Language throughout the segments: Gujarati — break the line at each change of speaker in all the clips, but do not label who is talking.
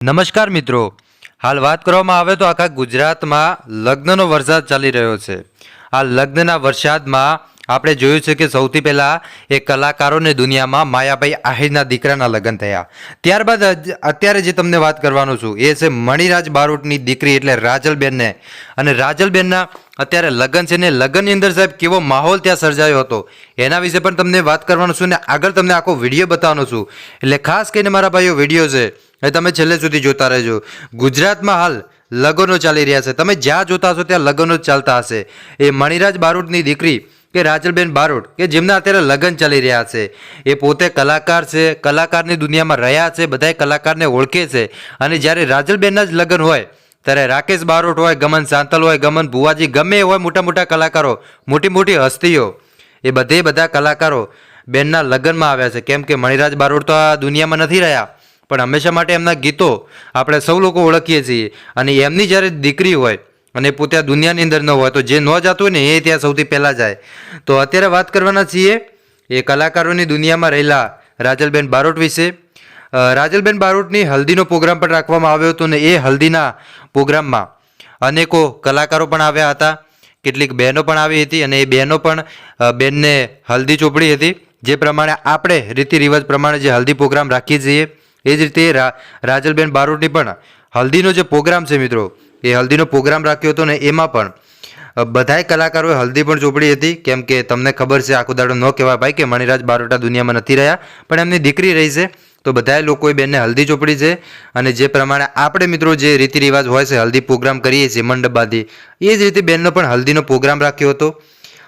નમસ્કાર મિત્રો. હાલ વાત કરવામાં આવે તો આખા ગુજરાતમાં લગ્નનો વરસાદ ચાલી રહ્યો છે. આ લગ્નના વરસાદમાં આપણે જોયું છે કે સૌથી પહેલાં એ કલાકારોને દુનિયામાં માયાભાઈ આહિરના દીકરાના લગ્ન થયા. ત્યારબાદ અત્યારે જે તમને વાત કરવાનો છું, એ છે મણિરાજ બારોટની દીકરી એટલે રાજલબેનને. અને રાજલબેનના અત્યારે લગ્ન છે ને લગ્નની અંદર સાહેબ કેવો માહોલ ત્યાં સર્જાયો હતો, એના વિશે પણ તમને વાત કરવાનો છું ને આગળ તમને આખો વીડિયો બતાવવાનો છું. એટલે ખાસ કરીને મારા ભાઈઓ વીડિયો છે એ તમે છેલ્લે સુધી જોતા રહેજો. ગુજરાતમાં હાલ લગ્નો ચાલી રહ્યા છે. તમે જ્યાં જોતા હશો ત્યાં લગ્નો જ ચાલતા હશે. એ મણિરાજ બારોટની દીકરી કે રાજલબેન બારોટ કે જેમના અત્યારે લગ્ન ચાલી રહ્યા છે. એ પોતે કલાકાર છે, કલાકારની દુનિયામાં રહ્યા છે, બધાય કલાકારને ઓળખે છે. અને જ્યારે રાજલબેનના જ લગ્ન હોય, ત્યારે રાકેશ બારોટ હોય, ગમન સાંતલ હોય, ગમન ભુવાજી ગમે હોય મોટા મોટા કલાકારો, મોટી મોટી હસ્તીઓ, એ બધે બધા કલાકારો બેનના લગ્નમાં આવ્યા છે. કેમ કે મણિરાજ બારોટ તો આ દુનિયામાં નથી રહ્યા. પણ હંમેશા માટે એમના ગીતો આપણે સૌ લોકો ઓળખીએ છીએ. અને એમની જ્યારે દીકરી હોય અને પોતે આ દુનિયાની અંદર ન હોય, તો જે ન જતું હોય ને, એ ત્યાં સૌથી પહેલાં જાય. તો અત્યારે વાત કરવાના છીએ, એ કલાકારોની દુનિયામાં રહેલા રાજલબેન બારોટ વિશે. રાજલબેન બારોટની હલ્દીનો પ્રોગ્રામ પણ રાખવામાં આવ્યો હતો ને એ હલ્દીના પ્રોગ્રામમાં અનેકો કલાકારો પણ આવ્યા હતા, કેટલીક બહેનો પણ આવી હતી અને એ બહેનો પણ બેનને હલ્દી ચોપડી હતી. જે પ્રમાણે આપણે રીતિ રિવાજ પ્રમાણે જે હલ્દી પ્રોગ્રામ રાખીએ છીએ એ જ રીતે રાજલબેન બારોટની પણ, હલ્દીનો જે પ્રોગ્રામ છે મિત્રો, એ હલ્દીનો પ્રોગ્રામ રાખ્યો હતો ને એમાં પણ બધાય કલાકારોએ હલ્દી પણ ચોપડી હતી, કેમ કે તમને ખબર છે, આખો દાડો ન કહેવાય ભાઈ કે મણિરાજ બારોટા દુનિયામાં નથી રહ્યા, પણ એમની દીકરી રહી છે, તો બધાય લોકોએ બેનને હલ્દી ચોપડી છે, અને જે પ્રમાણે આપણે મિત્રો જે રીતિ રિવાજ હોય છે, હલ્દી પ્રોગ્રામ કરીએ છીએ, મંડપ એ જ રીતે બેનનો પણ હલ્દીનો પ્રોગ્રામ રાખ્યો હતો,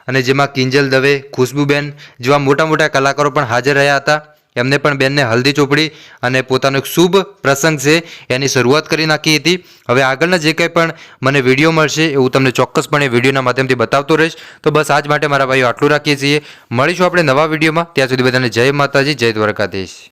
અને જેમાં કિંજલ દવે, ખુશ્બુબેન જેવા મોટા મોટા કલાકારો પણ હાજર રહ્યા હતા એમને પણ બેનને હલ્દી ચોપડી અને પોતાનો એક શુભ પ્રસંગ છે એની શરૂઆત કરી નાખી હતી. હવે આગળના જે કંઈ પણ મને વીડિયો મળશે એવું તમને ચોક્કસપણે વિડીયોના માધ્યમથી બતાવતો રહીશ. તો બસ આજ માટે મારા ભાઈઓ આટલું રાખીએ છીએ. મળીશું આપણે નવા વિડીયોમાં. ત્યાં સુધી બધાને જય માતાજી, જય દ્વારકાધીશ.